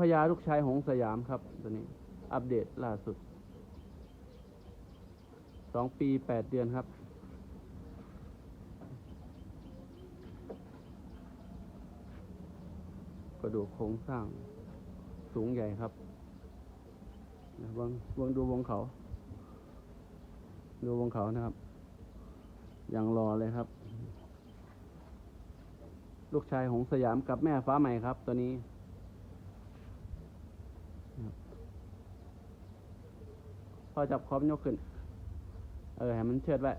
พญาลูกชายหงสยามครับตัวนี้ อัปเดตล่าสุดสองปีแปดเดือนครับ กระดูกโครงสร้างสูงใหญ่ครับวงวงดูวงเขา ดูวงเขานะครับ อย่างรอเลยครับ ลูกชายของสยามกับแม่ฟ้าใหม่ครับ ตัวนี้นะครับพ อจับคอมยกขึ้น เออให้มันเชิดไว้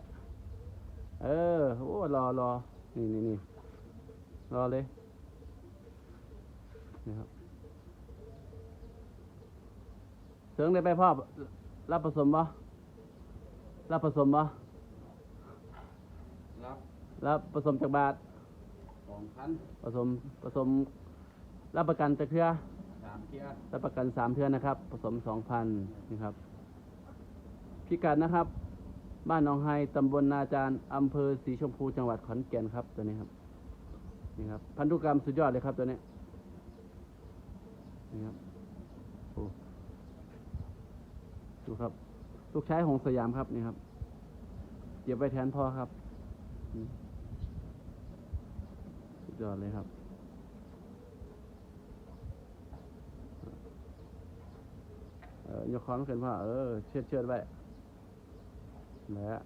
เออโอ้รอรอนี่นี่นี่รอเลยนะครับเสริงได้ไปพ่อรับผสมบ่รับผสมบ่รับรับผสมจากบาทสองพันผสมผสมรับประกันตะเครือสามเที่ยรับประกันสามเทือนนะครับ ผสมสองพันนี่ครับ พิกัดนะครับ บ้านหนองไฮตำบลนาจารอำเภอสีชมพูจังหวัดขอนแก่นครับตัวนี้ครับนี่ครับ พันธุกรรมสุดยอดเลยครับตัวนี้นี่ครับโอ้ดูครับ ลูกชายของสยามครับนี่ครับเก็บไว้แทนพ่อครับสุดยอดเลยครับเออยกคอนขึ้นว่าเออเชือดเชือดไว้ แล้ว